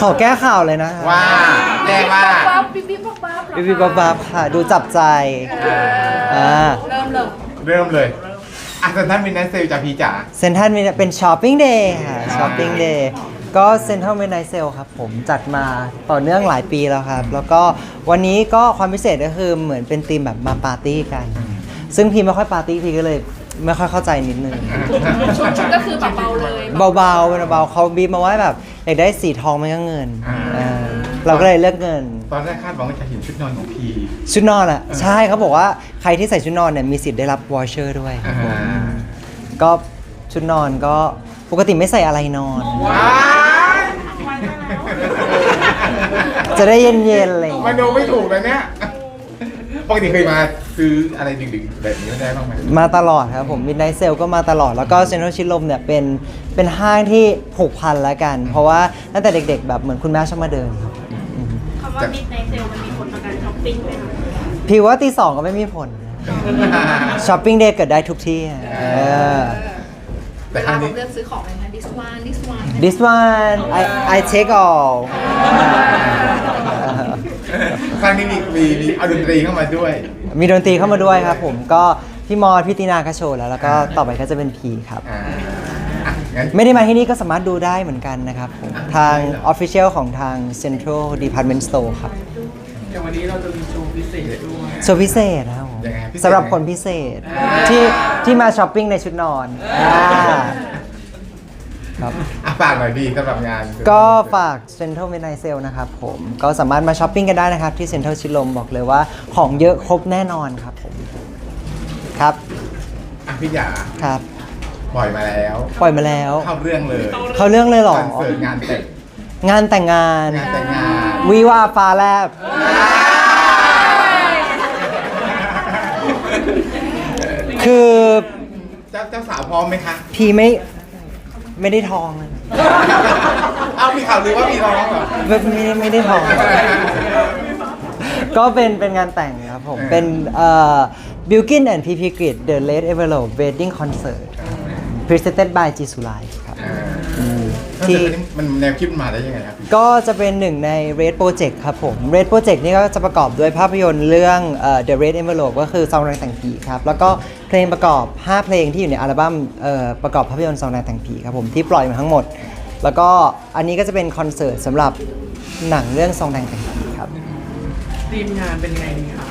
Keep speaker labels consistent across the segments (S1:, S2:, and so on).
S1: ขอแก้ข่าวเลยนะ
S2: ว่าแจ้งว่า
S3: ปั๊บปิ๊บปิ๊บปั๊บปั๊บเหรอ
S1: บิบิบับบับค่ะ ดูจับใจอ่า
S3: เริ่มเลย
S2: เริ่มเลยอะแต่ท่านมินนัสเซลจากพี่จ๋า
S1: เซนทันมีเป็นช้อปปิ้งเดย์ค่ะช้อปปิ้งเดย์ก็เซ็นทรัลเมนไนเซลครับผมจัดมาต่อเนื่องหลายปีแล้วครับ แล้วก็วันนี้ก็ความพิเศษก็คือเหมือนเป็นธีมแบบมาปาร์ตี้กัน ซึ่งพี่ไม่ค่อยปาร์ตี้พี่ก็เลย ไม่ค่อยเข้าใจนิดนึง
S3: ชุดชุดก็คือแบบเบาเลย
S1: เบาๆเป็นเบาๆเขาบีบมาว่าแบบอยากได้สีทองไม่ก็เงินเออเราก็เลยเลือกเงิน
S2: ตอนแรกคาดหวังว่าจะเห็นชุดนอนของพี
S1: ชุดนอนอะ ใช่เขาบอกว่าใครที่ใส่ชุดนอนเนี่ยมีสิทธิ์ได้รับวอเชอร์ด้วยครับผม
S2: อ่า
S1: ก็ชุดนอนก็ปกติไม่ใส่อะไรนอน
S2: ว้าย
S1: จะได้เย็นๆอะไรอย่าง
S2: มา
S1: เงี้ย
S2: ดูไม่ถูกเลยเนี่ย ปกติเคยมาซื้ออะไรดึกๆแบบนี้ไม่ได้บ้างไหม
S1: มาตลอดครับผมมิดไนเซลก็มาตลอดแล้วก็เซ็นทรัลชิดลมเนี่ยเป็นเป็นห้างที่ผูกพันแล้วกัน เพราะว่าตั้งแต่เด็ก ๆ แบบเหมือนคุณแม่ชอบมาเดินครับ
S4: คำว่ามิดในเซลมันมีผลต่อการช้อปปิ้งไหมคะ
S1: พี่ว่าตีสองก็ไม่มีผลช้อปปิ้งเดย์เกิดได้ทุกที่อะเออ
S2: แต่
S3: เว
S2: ครั้
S3: ลางผ
S2: นี้
S3: มเลือกซื้อของอะไรนะ this one this one
S1: this one I I take all
S2: ครั้งนี้มีมีมีเอาดนตรีเข้ามาด้วย
S1: มีดนตรีเข้ามาด้วยครับผมก็พี่มอสพี่ตีนาก็โชว์แล้วแล้วก็ต่อไปก็จะเป็นพีครับ
S2: อ่าอะงั้น
S1: ไม่ได้มาที่นี่ก็สามารถดูได้เหมือนกันนะครับผมทาง Official ของทาง Central Department Store ครับ
S5: อย่างวันนี้เราจะมีโชว์พิเศษด้วย
S1: โชว์พิเศษนะครับผม
S2: ยังไงพิเศษ
S1: สำหรับคนพิเศษที่ที่มาช้อปปิ้งในชุดนอนอ่า ครับ
S2: อะฝากหน่อยดีสำหรับงาน
S1: ก็ฝาก Central Midnight Sale นะครับผม ก็สามารถมาช้อปปิ้งกันได้นะครับ ที่ Central ชิดลมบอกเลยว่าของเยอะครบแน่นอนครับผม ครับ
S2: อะพี่จ๋า
S1: ครับ
S2: ปล่อยมาแล้ว
S1: ปล่อยมาแล้ว
S2: เข้าเรื่องเลย
S1: เขาเรื่องเลยเหรอ
S2: คอนเสิร์ตงานแต่ง
S1: งานแต่งงาน
S2: งานแต่งงาน
S1: วิวาฟ้าแลบ คือ
S2: เจ้าเจ้าสาวพร้อมไหมคะ
S1: พี่ไม่ ไม่ได้ทองเลย
S2: เอ้ามีข่าวลือว่ามีน้องเหรอ
S1: ไม่ไม่ได้ไม่ได้ทอง ก็เป็นเป็นงานแต่งครับผม เป็นเอ่อ Bilkin and PP Grid The Late Envelope Wedding Concert Presented by G s u l i ครับ
S2: ที่
S1: ที่
S2: มันแนวคิดมันมาได้ยังไงครับ
S1: ก็จะเป็นหนึ่งใน Red Project ครับผม Red Project นี่ก็จะประกอบด้วยภาพยนตร์เรื่องเอ่อ The Red Envelope ก็คือซองแรงแต่งผีครับ แล้วก็เพลงประกอบ 5 เพลงที่อยู่ในอัลบั้มเอ่อประกอบภาพยนตร์ซองแรงแต่งผีครับผมที่ปล่อยมาทั้งหมด แล้วก็อันนี้ก็จะเป็นคอนเสิร์ตสำหรับหนังเรื่องซองแรงแต่งผีครับ
S5: ทีมงานเป็นไงดีคะ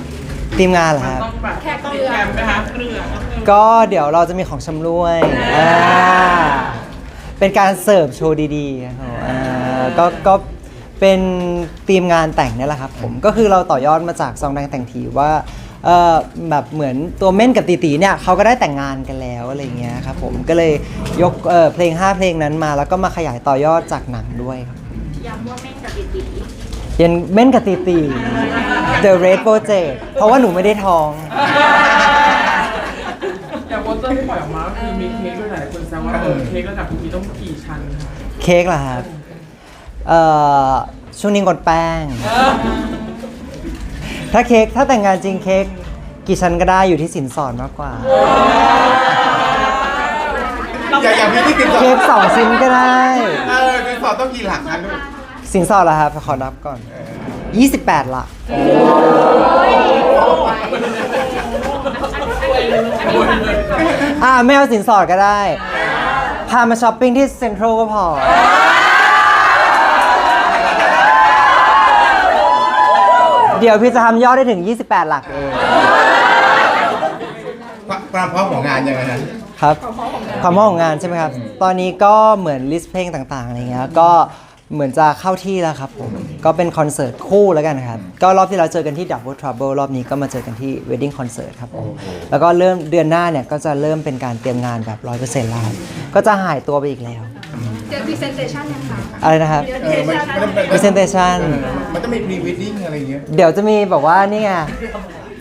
S1: ทีมงานเหรอครับ
S5: ต้องแบบติดแกรมไหมคะเกลือต้องเกลือ
S1: ก็เดี๋ยวเราจะมีของชำร่วยอ่า เป็นการเสิร์ฟโชว์ดีๆครับผมอ่าก็ก็เป็นทีมงานแต่งเนี่ยแหละครับผมก็คือเราต่อยอดมาจากซองแดงแต่งผีว่าเออแบบเหมือนตัวเม่นกับตีตีเนี่ยเขาก็ได้แต่งงานกันแล้วอะไรเงี้ยครับผมก็เลยยกเอ่อเพลง 5 เพลงนั้นมาแล้วก็มาขยายต่อยอดจากหนังด้วยครับ
S4: ย้ำว่าแม่งกับติตี
S1: ยันเม่นกับตีตี The Red Project เพราะว่าหนูไม่ได้ท้อง
S5: อย่างโปสเตอร์ที่ปล่อยออกมาก็คือมีเค้กด้วยหลายคนแซวว่าเออเค้กระดับพีต้องกี่ชั้นคะ
S1: เค้กเหรอครับเอ่อช่วงนี้งดแป้ง ถ้าเค้กถ้าแต่งงานจริงเค้กกี่ชั้นก็ได้อยู่ที่สินสอดมากกว่า
S2: อย่าอย่าพี่ที่ติดต่อ
S1: เค้กสองชิ้นก็ได้
S2: เออติดต่อต้องกี่หลักคะลูก
S1: สินสอดเหรอครับขอนับก่อน 28หลัก อ่าไม่เอาสินสอดก็ได้ พามาช้อปปิ้งที่เซ็นทรัลก็พอ เดี๋ยวพี่จะทำยอดได้ถึง 28 หลักเอง
S2: ความพร้อมของงานยังไงนะ
S1: ครับ ความพร้อมของงานใช่ไหมครับ ตอนนี้ก็เหมือนลิสต์เพลงต่างๆอะไรเงี้ย ก็ เหมือนจะเข้าที่แล้วครับผมก็เป็นคอนเสิร์ตคู่แล้วกันครับ ก็รอบที่เราเจอกันที่ Double Trouble รอบนี้ก็มาเจอกันที่ Wedding Concert ครับผมแล้วก็เริ่มเดือนหน้าเนี่ยก็จะเริ่มเป็นการเตรียมงานแบบ 100%แล้วครับก็จะหายตัวไปอีกแล้ว
S3: เจอ presentation ยังคะ
S1: อะไรนะครับ
S3: เจอ
S2: เออมันมันมัน
S1: Presentation
S2: มันต้องมีพรีวิดดิ้งอะไรอย่างเงี้ย
S1: เดี๋ยวจะมีแบบว่านี่ไง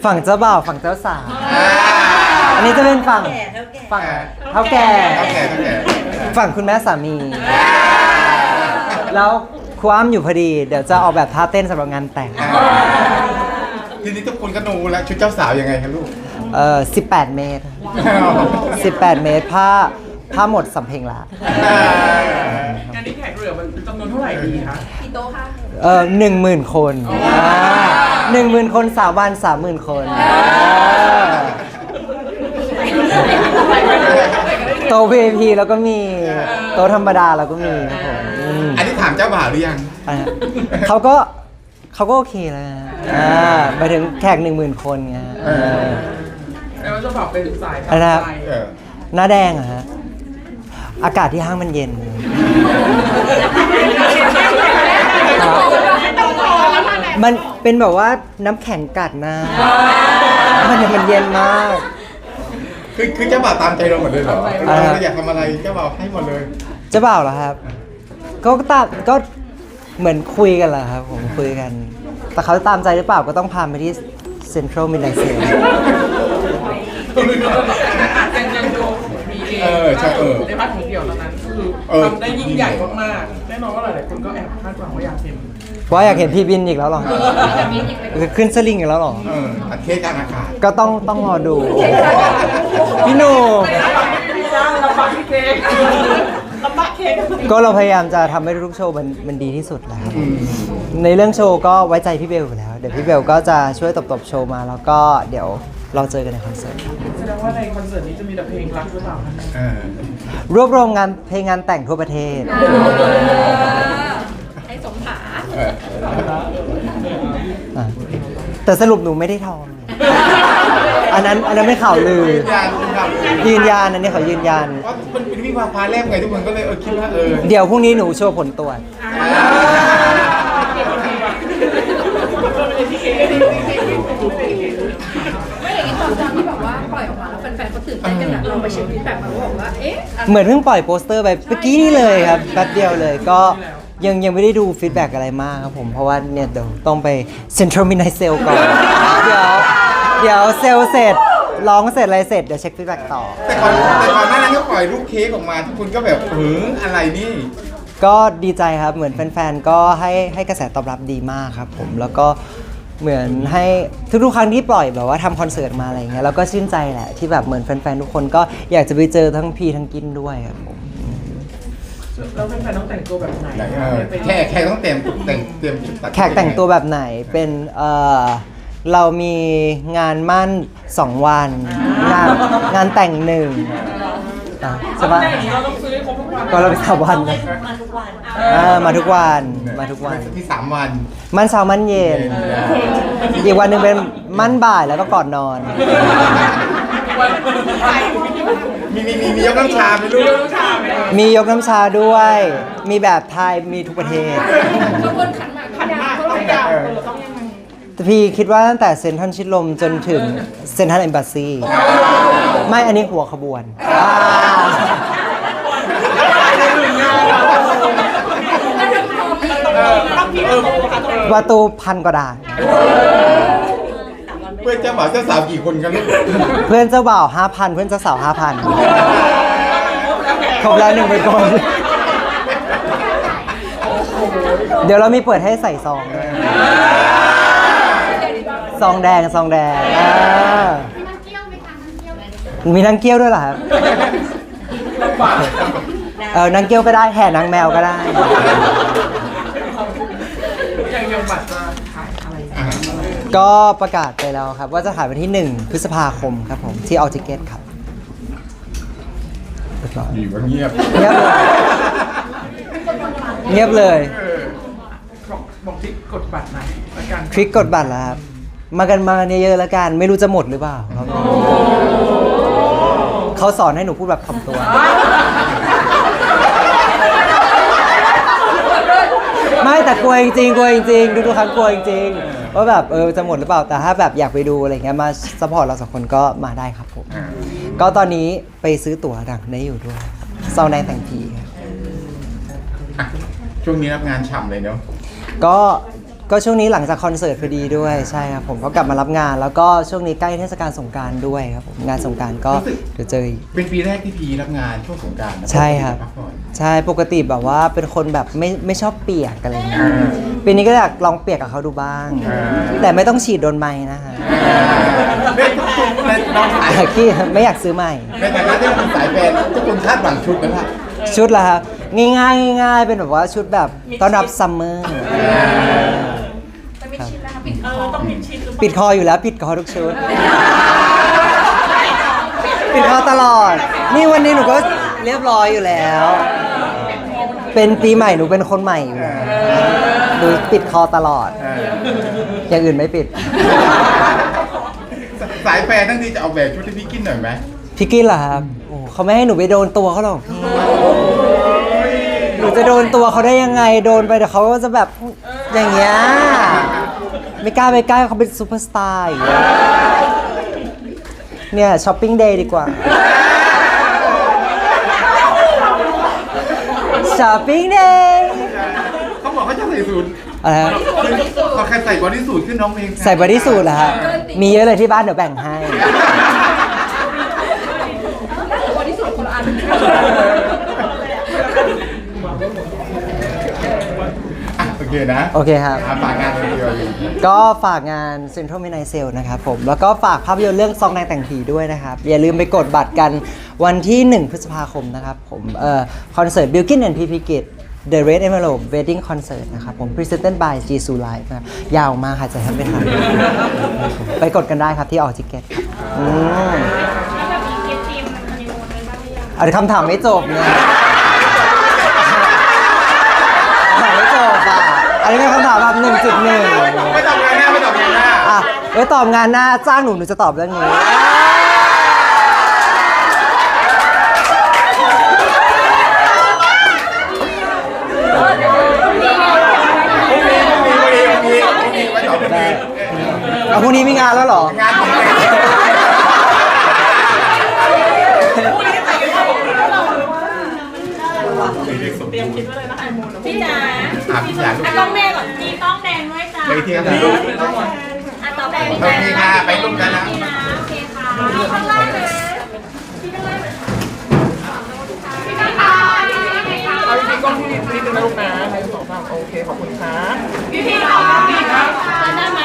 S1: ฝั่งเจ้าบ่าวฝั่งเจ้าสาวอันนี้จะเป็นฝั่งฝั่งเท่าแก่
S2: เท่าแก่เท่าแก่
S1: ฝั่งคุณแม่สามี แล้วครูอ้ำอยู่พอดีเดี๋ยวจะออกแบบท่าเต้นสำหรับงานแต่ง
S2: ทีนี้ทุกคนก็ดูแล้วชุดเจ้าสาวยังไงคะลูก
S1: เอ่อ18 เมตร 18 เมตรผ้าถ้าหมดสำเพ็งละ
S5: งานนี้แขกเหลือมันจำนวนเท่าไหร่ดีคะ
S3: กี่โต๊ะคะ
S1: เออหนึ่งหมื่นคนหนึ่งหมื่นคนสามวันสามหมื่นคนโต๊ะ VIP แล้วก็มี โต๊ะธรรมดาแล้วก็มีครับผมอืม
S2: อันนี้ถามเจ้าบ่าวหรือยัง
S1: อะเขาก็เขาก็โอเคแล้วนะอ่าไปถึงแขกหนึ่งหมื่นคนไงเออ
S5: แต่ว่าเจะบอกเป็นสาย
S1: อะไรนะ
S5: ทำใจ
S2: เออ
S1: หน้าแดงเหรอะฮะ อากาศที่ห้างมันเย็น มันเป็นแบบว่าน้ำแข็งกัดหนะมันมันเย็นมาก
S2: คือคือเจ้าบ่าวตามใจเราหมดเลยเหรอ
S1: อ่า
S2: เราอยากทำอะไรเจ้าบ่าวให้หมดเลย
S1: เจะบ่าวเหรอครับ ก็ตามก็เหมือนคุยกันแหละครับผมคุยกัน แต่เขาจะตามใจหรือเปล่าก็ต้องพาไปที่เซ็นทรัลมิดไนเซล
S5: เซ็นเจนโดมีเอง
S2: เออใช่เออ
S5: ในพาร์ทของเดี่ยวตอนนั้นคือ
S2: เออ
S5: ทำได้ยิ่งใหญ่มากๆแน่นอนว่าหลายๆคนก็แอบคาดหวังว่าอยากเห็น
S1: ว่าอยากเห็นพี่บินอีกแล้วเหรอขึ้นสลิงอีกแล้วเหรอ
S2: เอออัดเทศกลารอากาศ
S1: ก็ต้องต้องรอดู พี่หนุ่ม
S5: ลำบากพี่เค้กลำบาก เค้ก
S1: ก็เราพยายามจะทำให้ทุกโชว์มันมันดีที่สุดแล้วครับในเรื่องโชว์ก็ไว้ใจพี่เบลอยู่แล้ว เดี๋ยวพี่เบลก็จะช่วยตบๆโชว์มาแล้วก็เดี๋ยวเราเจอกันในคอนเสิร์ตครับ
S5: แสดงว่าในคอนเสิร์ตนี้จะมีแต่เพลงรักหรือเปล่าคะ
S2: เออ
S1: รวบรวมงานเพลงงานแต่งทั่วประเทศ
S3: ให้สมผา
S2: เออ
S1: อะแต่สรุปหนูไม่ได้ทอง อันนั้นอันนั้นไม่ข่าวลือ
S2: ยืนยันครับ
S1: ยืนยันอันนี้เขายืนยัน
S2: เพราะมันเป็นวิ่งมาฟ้าแลบไงทุกคนก็เลยเออคิดว่าเออ
S1: เดี๋ยวพรุ่งนี้หนูโชว์ผลตรวจ
S3: ไม่อย่างนี้ตอนตอนที่แบบว่าปล่อยออกมาแล้วแฟนๆเขาตื่นเต้นกันแบบเราไปเช็คฟีดแบ็กมาแล้วบอกว่าเอ๊ะอะไร
S1: เหมือนเพิ่งปล่อยโปสเตอร์ไปเมื่อกี้นี่เลยครับแป๊บเดียวเลยก็ยังยังไม่ได้ดูฟีดแบ็กอะไรมากครับผม เพราะว่าเนี่ยเดี๋ยวต้องไปเซ็นทรัลมินไนเซลก่อน เดี๋ยวเดี๋ยวเซลเสร็จ ร้องเสร็จอะไรเสร็จเดี๋ยวเช็คฟีดแบ็กต่อ
S2: แต่ก่อนแต่ก่อนหน้านั้นก็ปล่อยรูปเค้กออกมาทุกคนก็แบบเอออะไรนี่
S1: ก็ดีใจครับเหมือนแฟนๆก็ให้ให้กระแสตอบรับดีมากครับผมแล้วก็เหมือนให้ทุกๆครั้งที่ปล่อยแบบว่าทำคอนเสิร์ตมาอะไรเงี้ยแล้วก็ชื่นใจแหละที่แบบเหมือนแฟนๆทุกคนก็อยากจะไปเจอทั้งพีทั้งกินด้วยครับผม
S5: แล้วแฟนๆต้องแต่งตัวแบบไหน
S2: ไหนเออแขกแขกต้องเตรียมแต่งเตรียมด
S1: แขกแต่งตัวแบบไหนเป็นเออ เรามีงานมั่นสองวัน งานงานแต่งหนึ่งอะใช่
S5: ใช่ปะ
S1: ปะ
S5: เราต้องซื้อให้ครบทุกวัน
S1: ก็เราไปสามวันนะอ่ามาทุกวันมาทุกวัน
S2: ที่สามวัน
S1: มั่นเช้ามั่นเย็น อีกวันหนึ่งเป็นมั่นบ่ายแล้วก็ก่อนนอน
S2: มีมีมีมียกน้ำชาไหมลูก
S1: มียกน้ำชาด้วย มีแบบไทยมีทุกประเทศ
S3: ขบวนขันหมากขันหมากเท่าไหร่อะ
S2: เออ
S1: แต่ พี่คิดว่าตั้งแต่เซ็นทรัลชิดลมจนถึงเซ็นทรัลเอมบ s ซีไม่อันนี้หัวขบวนอ่าประตูพันกว่าด่าน
S2: เพื่อนเจ้าบ่าวเจ้าสาวกี่คนกันลูก
S1: เพื่อนเจ้าบ่าว5,000เพื่อนเจ้าสาว5,000ครบแล้วหนึ่งเป็นคนเดี๋ยวเรามีเปิดให้ใส่ซองด้วย ซองแดงซองแดงอ่ามีนางเกี้ยวด้วยเหรอครับ
S5: ลำบาก
S1: เออนางเกี้ยวก็ได้แห่นางแมวก็ได้
S5: อย่างอย่างบัตรจะขายอะไร
S2: อ่า
S1: ก็ประกาศไปแล้วครับ ว่าจะขายวันที่ 1 พฤษภาคมครับผม ที่ออทิเกตครับเรียบร้อย
S2: อยู่ก็เงียบ
S1: เงียบเลยเงียบเลย
S2: เออ
S5: บอกบอกที่กดบัตรไหนละกัน
S1: คลิกกดบัตรแล้วครับ มากันมากันเยอะๆแล้วกัน ไม่รู้จะหมดหรือเปล่าครับเขาสอนให้หนูพูดแบบคำตัว ไม่แต่กลัวจริงๆกลัวจริงๆทุกๆครั้งกลัวจริงๆว่าแบบเออจะหมดหรือเปล่าแต่ถ้าแบบอยากไปดูอะไรเงี้ยมาสปอร์ตเราสองคนก็มาได้ครับผม
S2: อ่า
S1: ก็ตอนนี้ไปซื้อตั๋วหนังได้อยู่ด้วยซองแดงแต่งผีครับ
S2: อะช่วงนี้รับงานฉ่ำเลยเนาะ
S1: ก็ ก็ช่วงนี้หลังจากคอนเสิร์ตพอดีด้วยใช่ครับผมก็กลับมารับงาน แล้วก็ช่วงนี้ใกล้เทศกาลสงกรารด้วยครับผมงานสงกรารก็เดี๋ยวเจออีก
S2: เป็นปีแรกที่พีรับงานช่วงสงกราร
S1: ใช่ครับใช่ปกติแบบว่าเป็นคนแบบไม่ไม่ชอบเปียกอะไรเงี้ยปีนี้ก็อยากลองเปียกกับเขาดูบ้างแต่ไม่ต้องฉีดโดนไม้นะฮะ
S2: ในน้องสาย
S1: ที่ไม่อยากซื้อใหม่
S2: ในฐานะที่เป็นสายแฟนทุกคนคาดหวังชุดนะครับ
S1: ชุดละครับง่ายๆง่ายๆเป็นแบบว่าชุดแบบต้อนรับซัมเมอร์
S3: ป
S4: ล่า
S1: ปิดคออยู่แล้วปิดคอทุกชุด ปิดคอตลอด นี่วันนี้หนูก็เรียบร้อยอยู่แล้ว เป็นปีใหม่หนูเป็นคนใหม่อยู่แล้วหนูปิดคอตลอด
S2: เออ
S1: อย่างอื่นไม่ปิด
S2: สายแฟนทั้งทีจะเอาแบบชุดให้พี่กินหน่อยไหม
S1: พี่กินเหรอครับโอ้เขาไม่ให้หนูไปโดนตัวเขาหรอกพี่หนูจะโดนตัวเขาได้ยังไง โดนไปเดี๋ยวเขาก็จะแบบ อย่างเงี้ยไม่กล้าไปใกล้เขาเป็นซูเปอร์สตาร์อย่างเงี้ยเนี่ยช้อปปิ้งเดย์ดีกว่าช้อปปิ้งเดย์
S2: เขาบอกเขาจะใส่สูท
S1: อะไรครับ
S2: เขาใครใส่บอดี้สูทขึ้นน้องเพลง
S1: ใส่บอดี้สูทเหรอครับมีเยอะเลยที่บ้านเดี๋ยวแบ่งให้
S3: วันที่สุดคนละอัน
S2: อะโอ เคนะ
S1: โอเคครับ
S2: อะฝากงานคนเดียวเลย
S1: ก็ฝากงาน Central Midnight Sale นะครับผม แล้วก็ฝากภาพยนตร์เรื่องซองแดงแต่งผีด้วยนะครับ อย่าลืมไปกดบัตรกันวันที่ 1 พฤษภาคมนะครับผมเอ่อคอนเสิร์ต Bilkin and PP Kid The Red Envelope Wedding Concert นะครับผม Presented by Jisoo Live นะครับยาวมากค่ะจะทำไม่ทันไปกดกันได้ครับที่ออกจิเก็ตครับอืม
S4: แล้วแบบมีเกมทีมฮันนีมูนด้วยบ้างหรือยัง
S1: เอาคำถามไม่จบเนี่ยถามไม่จบ อะอันนี้เป็นคำถามแบบ1.1
S2: ไม่ตอบงานหน้าไม่ตอบงานหน้า
S1: อะไว้ตอบงานหน้าจ้างหนูหนูจะตอบเรื่องนี้เอาพรุ่งนี้มีงานแล้วเหรอ
S2: งานของแม่
S4: พี่จ๋า
S2: อะพี่อยาก
S4: อะต้องแดงก่อนมีต้องแดงด้วยจ้า
S2: ไปเที่ยวกัน
S4: อะต่อไป
S2: โอเคค่ะไปร่วมกันนะ
S4: พี่นะโอเคค่ะข้างล่างนะพี่ข้างล่างพี่ข้างล่าง
S5: เอาจริงๆกล้องที่นี่เป็นลูกนะใครสองสามโอเค ขอบคุณครับ
S4: พี่พี่ขอฝั่งนี้นะได้ไหม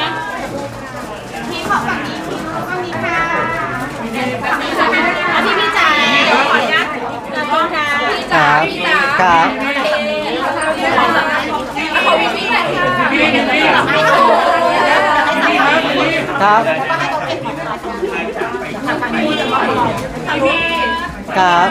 S4: พี่ขอฝั่งนี้พี่ขอฝั่งนี้ค่ะฝั่งนี้ค่ะอะพี่พี่จ๋าขออนุญาตแล้วก็ค่ะพี่
S1: ค
S4: จ๋า
S1: รับ
S4: พี่จ๋า
S1: ครับ
S3: ขอวิพี่หน่อยค่ะ
S1: ครับครับ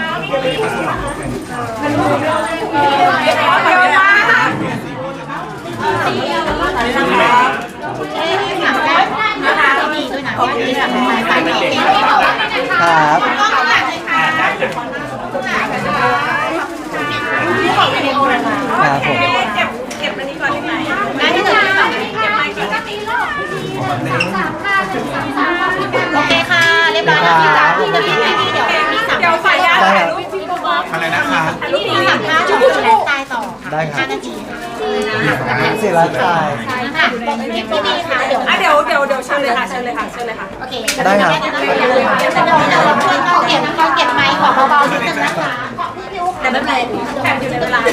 S1: ครับครับผม ได้ครับ
S4: ห้านาที
S1: ศิลาชาย
S4: ค่ะพี่พี่ดีค่ะเดี๋ยว
S3: อะเดี๋ยวเดี๋ยวเดี๋ยวเชิญเลยค่ะเชิญเลยค่ะเชิญเลยค่ะ
S4: โอเค
S1: ได้ครับ
S4: เดี๋ยวเดี๋ยวเดี๋ยวเก็บเก็บไมค์ขอเบาๆนิดนึงนะคะ
S3: แต่ไม่เป็นไรแถมอยู่ในเวลา